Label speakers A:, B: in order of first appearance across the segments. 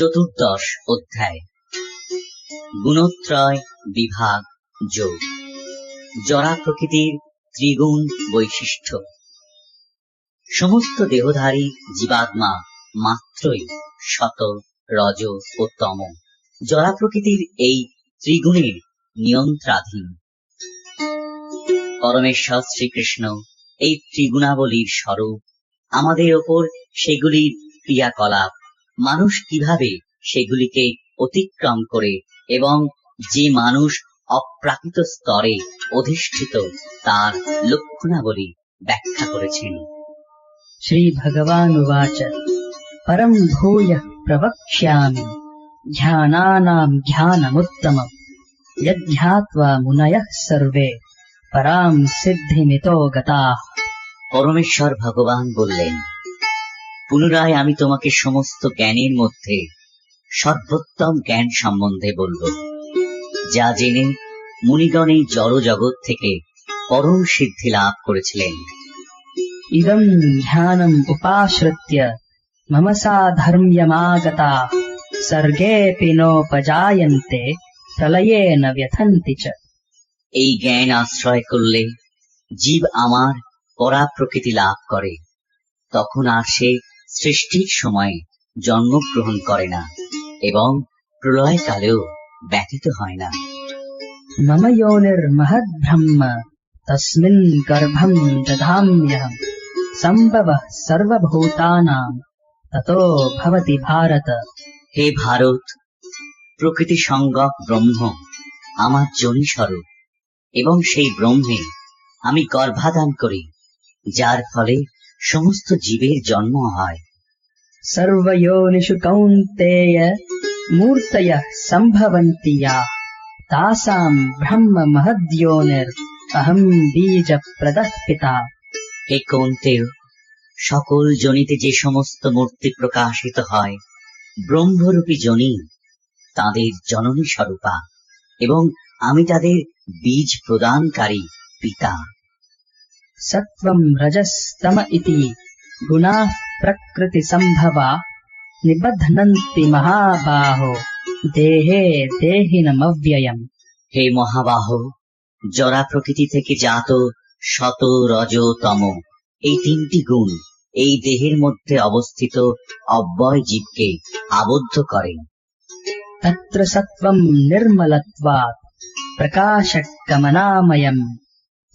A: চতুর্দশ অধ্যায়। গুণত্রয় বিভাগ যোগ। জরা প্রকৃতির ত্রিগুণ বৈশিষ্ট্য। সমস্ত দেহধারী জীবাত্মা মাত্রই শত, রজ ও তম। জরা প্রকৃতির এই ত্রিগুণের নিয়ন্ত্রাধীন। পরমেশ্বর শ্রীকৃষ্ণ এই ত্রিগুণাবলীর স্বরূপ আমাদের ওপর সেগুলির ক্রিয়াকলাপ মানুষ কীভাবে সেগুলিকে অতিক্রম করে এবং যে মানুষ অপ্রাকৃত স্তরে অধিষ্ঠিত তার লক্ষণাবলী ব্যাখ্যা করেছেন।
B: শ্রী ভগবান পরম ভূয় প্রবক্ষ্যামি ধ্যানানাম ধ্যানমুত্তম সর্বে পরাম সিদ্ধিমিতো গতা
A: পরমেশ্বর ভগবান বললেন পুনরায় আমি তোমাকে সমস্ত জ্ঞানের মধ্যে সর্বোত্তম জ্ঞান সম্বন্ধে বলব যা জেনে মুনিগণ এই জড় জগৎ থেকে পরম সিদ্ধি লাভ করেছিলেন।
B: ইদম ধ্যানম উপাশ্রিত্য মম সাধর্ম্যমাগতা সর্গে পিনোপজায়ন্তে প্রলয়ে ন চ।
A: এই জ্ঞান আশ্রয় করলে জীব আমার পরা প্রকৃতি লাভ করে তখন আর সে সৃষ্টির সময়ে জন্মগ্রহণ করে না এবং প্রলয়কালেও ব্যতীত হয় না।
B: মম মহৎ ব্রহ্ম তসমিন গর্ভম দধাম্যহম সম্ভব সর্বভূতানাম ততো ভবতি ভারত।
A: হে ভারত প্রকৃতি সংগক ব্রহ্ম আমার জনি স্বরূপ এবং সেই ব্রহ্মে আমি গর্ভাদান করি যার ফলে সমস্ত জীবের জন্ম হয়।
B: সর্বয়োনিষু কৌন্তেয় মূর্তয় সম্ভবন্তিয়া তাসাম ব্রহ্ম মহদ্যোনির অহম বীজ প্রদস্পিতা
A: হে কৌন্তেয় সকল জনিতে যে সমস্ত মূর্তি প্রকাশিত হয় ব্রহ্মরূপী জনি তাদের জননী স্বরূপা এবং আমি তাদের বীজ প্রদানকারী পিতা।
B: सत्त्वम् रजस्तम इति गुणाः प्रकृतिसम्भवा निबध्नन्ति महाबाहो देहे देहिनमव्ययम्
A: হে মহাবাহ জরা প্রকৃতি থেকে জাত শত রজ তম এই তিনটি গুণ এই দেহের মধ্যে অবস্থিত অব্যয় জীবকে আবদ্ধ করে
B: तत्र सत्त्वम् निर्मलत्वात्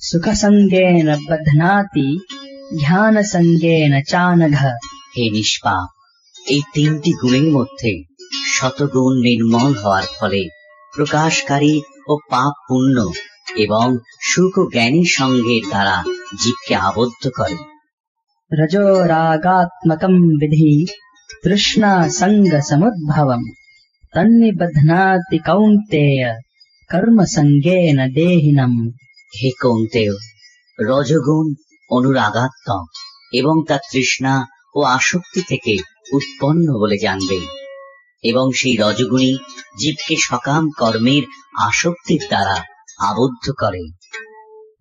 B: ಸುಖಸಂಗೇನ ಬಧ್ನಾತಿ ধ্যান সঙ্গেন চানঘ
A: হে নিষ্পাপ এই তিনটি গুণের মধ্যে শতগুণ নির্মল হওয়ার ফলে প্রকাশকারী ও পাপ পুণ্য এবং সুখ জ্ঞানী সঙ্গের দ্বারা জীবকে আবদ্ধ করে।
B: রজ রাগাত্মকম বিধি তৃষ্ণা সঙ্গ সমুদ্ভবম তন্নিবধ্নাতি কৌন্তেয় কর্ম সঙ্গে দেহিনম।
A: হে কৌন্তেয় রজগুণ অনুরাগাত্মক এবং তার তৃষ্ণা ও আসক্তি থেকে উৎপন্ন বলে জানবে। এবং সেই রজগুণই জীবকে সকাম কর্মের আসক্তির দ্বারা আবদ্ধ করে।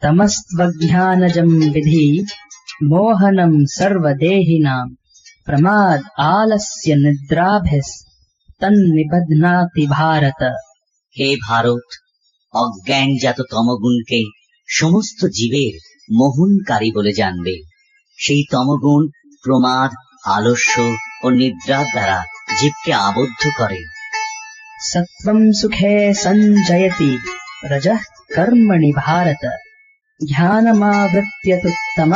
B: তমস্ত্বজ্ঞানজম বিধি মোহনম সর্বদেহিনাম প্রমাদ আলস্য নিদ্রাভিস ভারত।
A: হে ভারত অজ্ঞানজাত তমগুণকে সমস্ত জীবের মোহনকারী বলে জানবে। সেই তমগুণ প্রমাদ আলস্য ও নিদ্রার দ্বারা জীবকে আবদ্ধ করে।
B: সত্যম সুখে সঞ্জয়তি রজ কর্মণি ভারত। জ্ঞানমাবৃত্যতুত্তম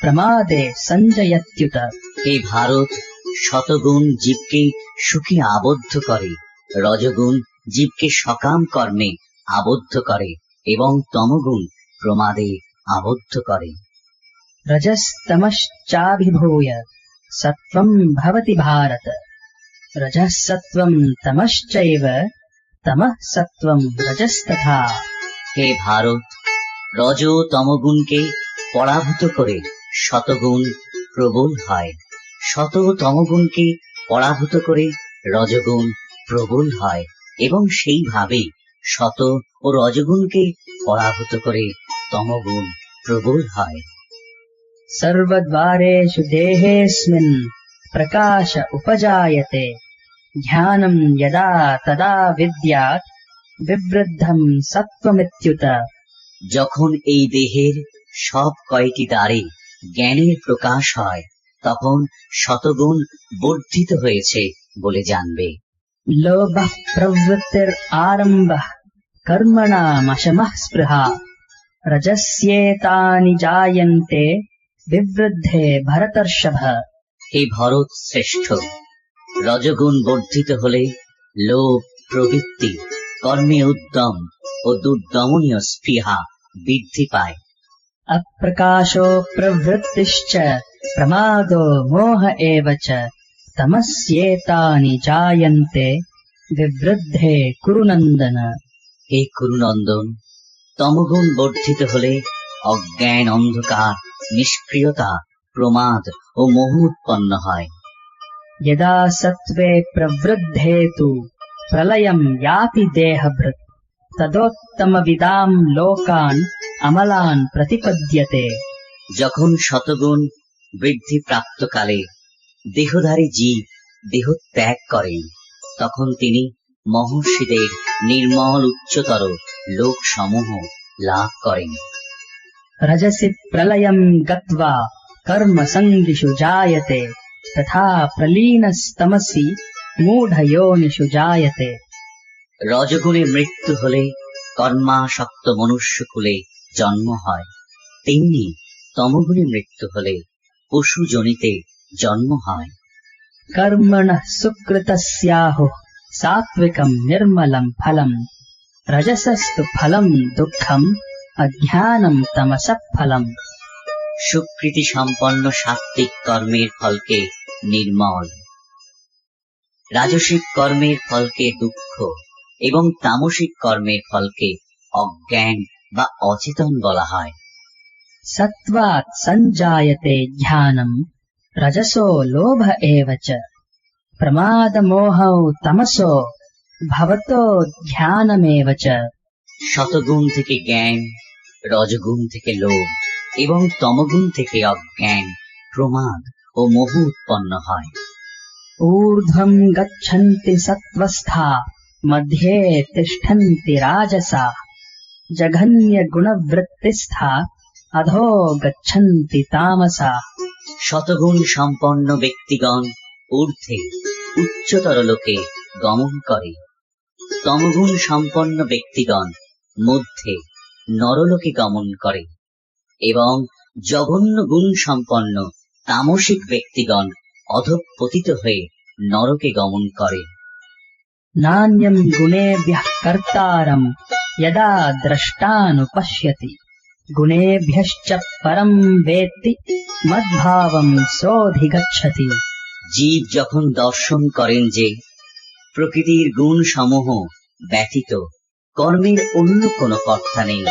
B: প্রমাদে সঞ্জয়ত্যুত
A: এই ভারত শতগুণ জীবকে সুখে আবদ্ধ করে রজগুণ জীবকে সকাম কর্মে আবদ্ধ করে এবং তমগুণ প্রমাদে আবদ্ধ করে।
B: রজস্তমশ্চাভিভূয় সত্ত্বম ভবতি ভারত। তমশ্চৈব তমঃ সত্ত্বম রজস্তথা
A: হে ভারত, রজ তমগুণকে পরাভূত করে শতগুণ প্রবল হয়। শত তমগুণকে পরাভূত করে রজগুণ প্রবল হয় এবং সেইভাবে শত ও রজগুণকে পরাভূত করে তমগুণ প্রবল হয়
B: सर्वद्वारेषु देहेऽस्मिन् प्रकाश उपजायते ध्यानम् यदा तदा विद्यात् विवृद्धम् सत्त्वमित्युत
A: যখন এই দেহের সব কয়টি দ্বারে জ্ঞানের প্রকাশ হয় তখন শতগুণ বর্ধিত হয়েছে বলে জানবে
B: लोभः प्रवृत्तिरारम्भः कर्मणामशमः स्पृहा রজস্যেতানি জায়ন্তে বিবৃদ্ধে ভরতর্ষভ
A: হে ভরত শ্রেষ্ঠ রজগুণ বর্ধিত হলে লোভ প্রবৃত্তি কর্মে উদ্যম ও দুর্দমনীয় স্পৃহা বৃদ্ধি পায়।
B: অপ্রকাশো প্রবৃত্তিশ্চ প্রমাদ মোহ এব চ। তমস্যেতানি জায়ন্তে বিবৃদ্ধে কুরুনন্দন
A: হে কুরুনন্দন তমগুণ বর্ধিত হলে অজ্ঞান অন্ধকার নিষ্ক্রিয়তা প্রমাদ ও মোহ উৎপন্ন হয়
B: यदा सत्त्वे प्रवृद्धे तु प्रलयम् याति देहभृत् तदोत्तमविदाम् लोकान् अमलान् प्रतिपद्यते
A: যখন শতগুণ বৃদ্ধি প্রাপ্তকালে দেহধারী জীব দেহ ত্যাগ করেন তখন তিনি মহর্ষিদের নির্মল উচ্চতর লোক সমূহ লাভ করেন।
B: রজসি প্রলয় গত্বা কর্ম সঙ্গিষু জায়তে তথা প্রলীনস্তমসি মূঢ়য়োনিষু জায়তে।
A: রজগুণে মৃত্যু হলে কর্মাসক্ত মনুষ্য কুলে জন্ম হয়। তেমনি তমগুণে মৃত্যু হলে পশু জনিতে জন্ম হয়।
B: কর্মণ সুকৃত সাত্বিকম নির্মলম ফলম। রজসস্তু ফলম দুঃখম অজ্ঞানম তমস ফলম
A: সুকৃতি সম্পন্ন সাত্ত্বিক কর্মের ফলকে নির্মল রাজসিক কর্মের ফলকে দুঃখ এবং তামসিক কর্মের ফলকে অজ্ঞান বা অচেতন বলা হয়
B: সত্ত্বাৎ সঞ্জায়তে ধ্যানম রজসো লোভ এব চ প্রমাদমোহ তমসো ভবত ধ্যানমেব
A: শতগুণ থেকে জ্ঞান রজগুণ থেকে লোভ এবং তমগুণ থেকে অজ্ঞান প্রমাদ ও মোহ উৎপন্ন হয়।
B: ঊর্ধ্বম গচ্ছন্তি সত্ত্বস্থা মধ্যে তিষ্ঠন্তি রাজসা জঘন্য গুণবৃত্তিস্থা অধো গচ্ছন্তি তামসা
A: শতগুণ সম্পন্ন ব্যক্তিগণ ঊর্ধ্বে উচ্চতর লোকে গমন করে। তমগুণ সম্পন্ন ব্যক্তিগণ মধ্যে নরলোকে গমন করে এবং জঘন্য গুণ সম্পন্ন তামসিক ব্যক্তিগণ অধঃপতিত হয়ে নরকে গমন করে।
B: নান্যম গুণে কর্তারম যদা দ্রষ্টানুপশ্যতি গুণেভ্যশ্চ পরম বেতি মদ্ভাবম সোধিগচ্ছতি
A: জীব যখন দর্শন করেন যে প্রকৃতির গুণ সমূহ ব্যতীত কর্মের অন্য কোনো কর্তা নেই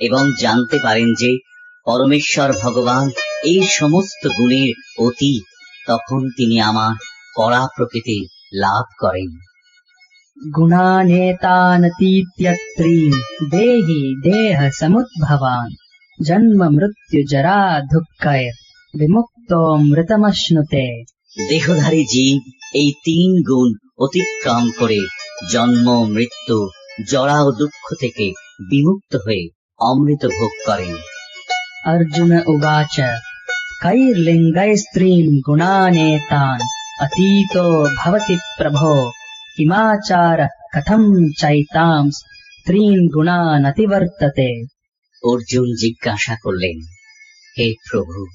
A: এবং জানতে পারেন যে পরমেশ্বর ভগবান এই সমস্ত গুণের অতীত তখন তিনি আমার কড়া প্রকৃতি লাভ করেন।
B: দেহি দেহ সমুদ্ভবান জন্ম মৃত্যু জরা দুঃখয় বিমুক্ত মৃতমশ্নুতে
A: দেহধারী জীব এই তিন গুণ অতিক্রম করে জন্ম, মৃত্যু, জরা ও দুঃখ থেকে বিমুক্ত হয়ে অমৃত ভোগ করেন।
B: অর্জুন উবাচ কৈর্লিঙ্গৈ স্ত্রী গুণানেতান অতীত ভবতি প্রভো কিমাচার কথম চৈতাম গুণান গুণানতিবর্ততে
A: অর্জুন জিজ্ঞাসা করলেন, হে প্রভু,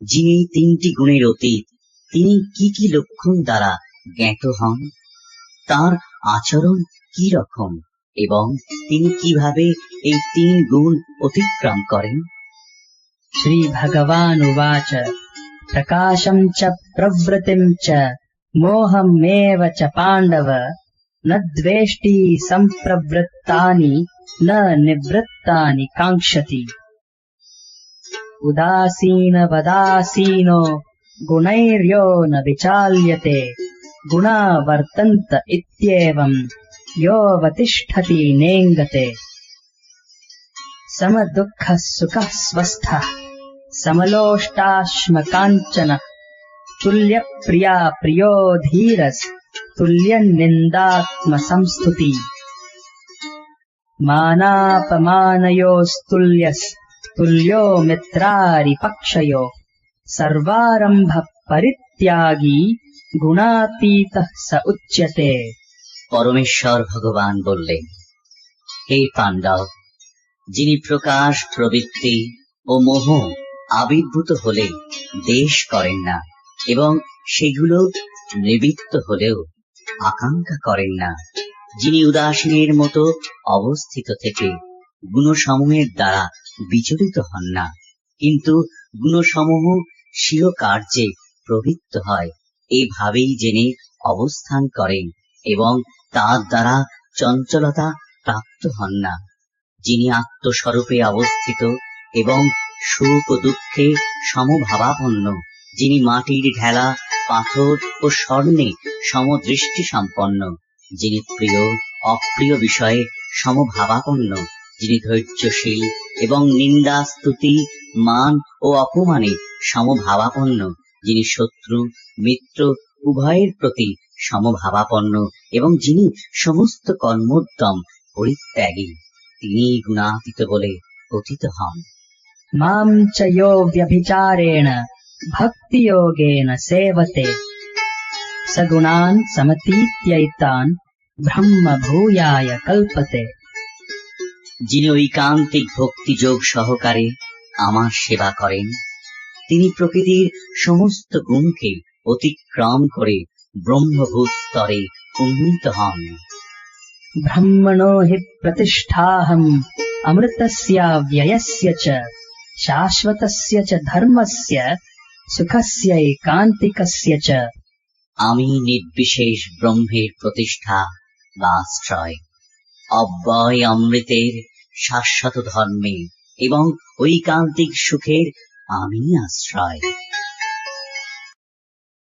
A: যিনি তিনটি গুণের অতীত, তিনি কি কি লক্ষণ দ্বারা জ্ঞাত হন তার আচরণ কি রকম এবং তিনি কিভাবে এই তিন গুণ অতিক্রম করেন
B: श्रीभगवानुवाच प्रकाशम् च प्रवृत्तिम् च मोहमेव च पाण्डव न द्वेष्टि सम्प्रवृत्तानि न निवृत्तानि काङ्क्षति उदासीनवदासीनो गुणैर्यो न विचाल्यते गुणा वर्तन्त इत्येवम् योऽवतिष्ठति नेङ्गते। समदुःखः सुखः स्वस्थः। समलोष्टाश्मकाञ्चनः। तुल्यप्रिया प्रियो धीरस्। तुल्यनिन्दात्मसंस्तुति। मानापमानयोस्तुल्यस्तुल्यो मित्रारिपक्षयो। सर्वारम्भ গুণাতীত উচ্চতে
A: পরমেশ্বর ভগবান বললেন, হে পাণ্ডব, যিনি প্রকাশ, প্রবৃত্তি ও মোহ আবির্ভূত হলে দেশ করেন না এবং সেগুলো নিবৃত্ত হলেও আকাঙ্ক্ষা করেন না, যিনি উদাসীনের মতো অবস্থিত থেকে গুণসমূহের দ্বারা বিচলিত হন না, কিন্তু গুণসমূহ স্বীয় কার্যে প্রবৃত্ত হয় এইভাবেই জেনে অবস্থান করেন এবং তার দ্বারা চঞ্চলতা প্রাপ্ত হন না। যিনি আত্মস্বরূপে অবস্থিত এবং সুখ ও দুঃখে সমভাবাপন্ন, যিনি মাটির ঢেলা, পাথর ও স্বর্ণে সমদৃষ্টি সম্পন্ন যিনি প্রিয়, অপ্রিয় বিষয়ে সমভাবাপন্ন, যিনি ধৈর্যশীল এবং নিন্দা স্তুতি মান ও অপমানে সমভাবাপন্ন যিনি শত্রু মিত্র উভয়ের প্রতি সমভাবাপন্ন এবং যিনি সমস্ত কর্মোদ্যম পরিত্যাগী তিনি গুণাতীত বলে কথিত হন।
B: মাম চো সেবতে। সগুণান সমতীত্যৈতান ব্রহ্ম ভূয়ায় কল্পতে।
A: যিনি ঐকান্তিক ভক্তিযোগ সহকারে আমার সেবা করেন। তিনি প্রকৃতির সমস্ত গুণকে অতিক্রম করে ব্রহ্মভূত স্তরে উন্নীত হন।
B: ব্রাহ্মণো হে প্রতিষ্ঠাহম অমৃতস্য ব্যয়স্য চ শাশ্বতস্য চ ধর্মস্য সুখস্য একান্তিকস্য চ।
A: আমি নির্বিশেষ ব্রহ্মের প্রতিষ্ঠা বা আশ্রয় অব্যয় অমৃতের শাশ্বত ধর্মে এবং ঐকান্তিক সুখের আমি আশ্রয়